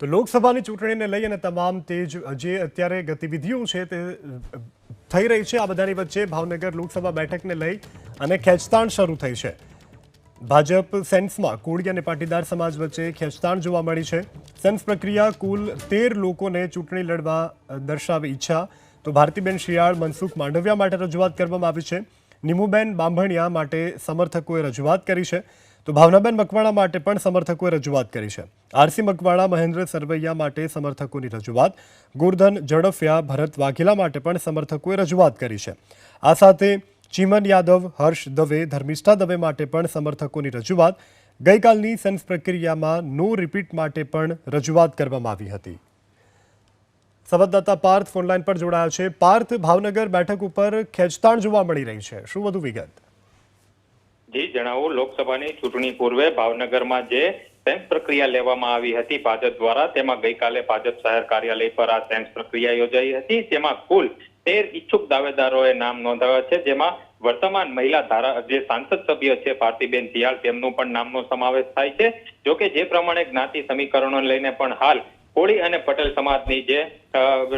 તો લોકસભાની ચૂંટણીને લઈ અને તમામ તેજ જે અત્યારે ગતિવિધિઓ છે તે થઈ રહી છે આ બધાની વચ્ચે ભાવનગર લોકસભા બેઠકને લઈ અને ખેંચતાણ શરૂ થઈ છે. ભાજપ સેન્સમાં કોળી અને પાટીદાર સમાજ વચ્ચે ખેંચતાણ જોવા મળી છે. સેન્સ પ્રક્રિયા કુલ તેર લોકોને ચૂંટણી લડવા દર્શાવી ઈચ્છા. તો ભારતીબેન શિયાળ, મનસુખ માંડવિયા માટે રજૂઆત કરવામાં આવી છે. નિમુબેન બાંભણિયા માટે સમર્થકોએ રજૂઆત કરી છે. તો ભાવનાબેન મકવાણા માટે પણ સમર્થકોએ રજૂઆત કરી છે. આરસી મકવાણા, મહેન્દ્ર સરવૈયા માટે સમર્થકોની રજૂઆત. ગુરધન ઝડફિયા ભરત વાઘેલા માટે પણ સમર્થકોએ રજૂઆત કરી છે. આ સાથે ચીમન યાદવ, હર્ષ દવે, ધર્મિષ્ઠા દવે માટે પણ સમર્થકોની રજૂઆત. ગઈકાલની સેન્સ પ્રક્રિયામાં નો રિપીટ માટે પણ રજૂઆત કરવામાં આવી હતી. સંવાદદાતા પાર્થ ફોનલાઈન પર જોડાયા છે. પાર્થ, ભાવનગર બેઠક ઉપર ખેંચતાણ જોવા મળી રહી છે. શું વધુ વિગત? જી, જણાવું. લોકસભાની ચૂંટણી પૂર્વે ભાવનગરમાં જે સેન્સ પ્રક્રિયા લેવામાં આવી હતી ભાજપ દ્વારા, તેમાં ગઈકાલે ભાજપ શહેર કાર્યાલય પર આ સેન્સ પ્રક્રિયા યોજાઈ હતી. તેમાં કુલ તેર ઈચ્છુક દાવેદારોએ નામ નોંધાવ્યા છે. જેમાં વર્તમાન મહિલા ધારા, જે સાંસદ સભ્ય છે, ભારતીબેન શિયાળ તેમનું પણ નામનો સમાવેશ થાય છે. જોકે જે પ્રમાણે જ્ઞાતિ સમીકરણો લઈને પણ હાલ કોળી અને પટેલ સમાજની જે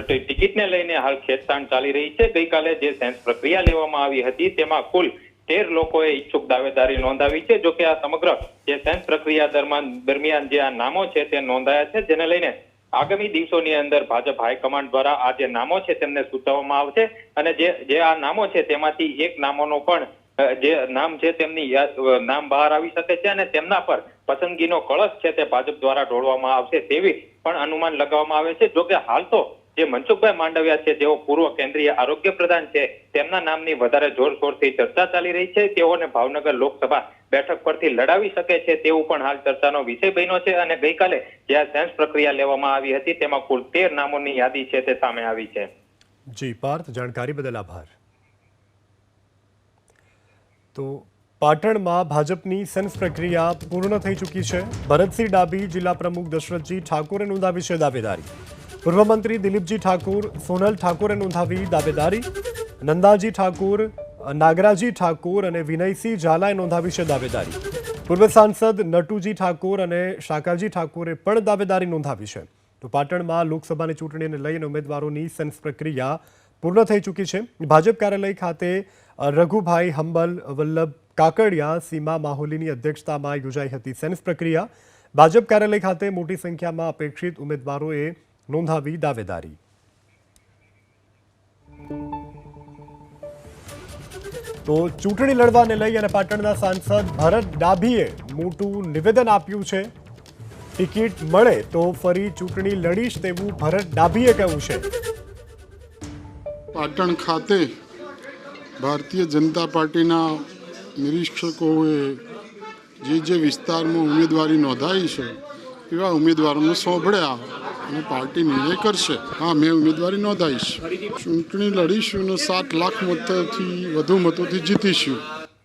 ટિકિટને લઈને હાલ ખેંચતાણ ચાલી રહી છે. ગઈકાલે જે સેન્સ પ્રક્રિયા લેવામાં આવી હતી, તેમાં કુલ તેર લોકોએ ઈચ્છુક દાવેદારી નોંધાવી છે. જોકે આ સમગ્ર જે સેન્સ પ્રક્રિયા દરમિયાન દરમિયાન જે આ નામો છે તે નોંધાયા છે, જેને લઈને આગામી દિવસોની અંદર ભાજપ હાઈકમાન્ડ દ્વારા આ જે નામો છે તેમને સૂચવવામાં આવશે. અને જે જે આ નામો છે તેમાંથી એક નામોનો પણ જે નામ છે તેમની નામ બહાર આવી શકે છે અને તેમના પર પસંદગીનો કળશ છે તે ભાજપ દ્વારા ઢોળવામાં આવશે તેવી પણ અનુમાન લગાવવામાં આવે છે. જોકે હાલ તો જે મનસુખભાઈ માંડવિયા છે, તેઓ પૂર્વ કેન્દ્રીય આરોગ્ય પ્રધાન છે, તેમના નામની વધારે જોરશોરથી ચર્ચા ચાલી રહી છે. તેઓને ભાવનગર લોકસભા બેઠક પરથી લડાવી શકે છે તેવું પણ હાલ ચર્ચાનો વિષય બન્યો છે અને ગઈકાલે જે આ સેન્સ પ્રક્રિયા લેવામાં આવી હતી તેમાં કુલ તેર નામોની યાદી છે તે સામે આવી છે. જી, પાર્થ, જાણકારી બદલ આભાર. તો પાટણમાં ભાજપની સેન્સ પ્રક્રિયા પૂર્ણ થઈ ચૂકી છે. ભરતસિંહ ડાબી જિલ્લા પ્રમુખ દશરથજી ઠાકોરે નોંધાવી છે દાવેદારી. પૂર્વ મંત્રી દિલીપજી ઠાકોર, સોનલ ઠાકોરે નોંધાવી દાવેદારી. નંદાજી ઠાકોર, નાગરાજી ઠાકોર અને વિનયસિંહ ઝાલાએ નોંધાવી છે દાવેદારી. પૂર્વ સાંસદ નટુજી ઠાકોર અને શાકાજી ઠાકોરે પણ દાવેદારી નોંધાવી છે. તો પાટણમાં લોકસભાની ચૂંટણીને લઈને ઉમેદવારોની સેન્સ પ્રક્રિયા પૂર્ણ થઈ ચૂકી છે. ભાજપ કાર્યાલય ખાતે રઘુભાઈ હંબલ, વલ્લભ કાકડિયા, સીમા માહોલીની અધ્યક્ષતામાં યોજાઈ હતી સેન્સ પ્રક્રિયા. ભાજપ કાર્યાલય ખાતે મોટી સંખ્યામાં અપેક્ષિત ઉમેદવારોએ નોંધાવી દાવેદારી. તો ચૂંટણી લડવાને લઈ અને પાટણના સાંસદ ભરત ડાભીએ મોટું નિવેદન આપ્યું છે. ટિકિટ મળે તો ફરી ચૂંટણી લડીશ તેવું ભરત ડાભીએ કહ્યું છે. પાટણ ખાતે ભારતીય જનતા પાર્ટીના નિરીક્ષકોએ જે જે વિસ્તારમાં ઉમેદવારી નોંધાવી છે, એવા ઉમેદવારોને સોંપડ્યા અને પાર્ટી નિર્ણય કરશે. હા, મેં ઉમેદવારી નોંધાવીશ ચૂંટણી લડીશું અને સાત લાખ મતોથી વધુ મતોથી જીતીશું.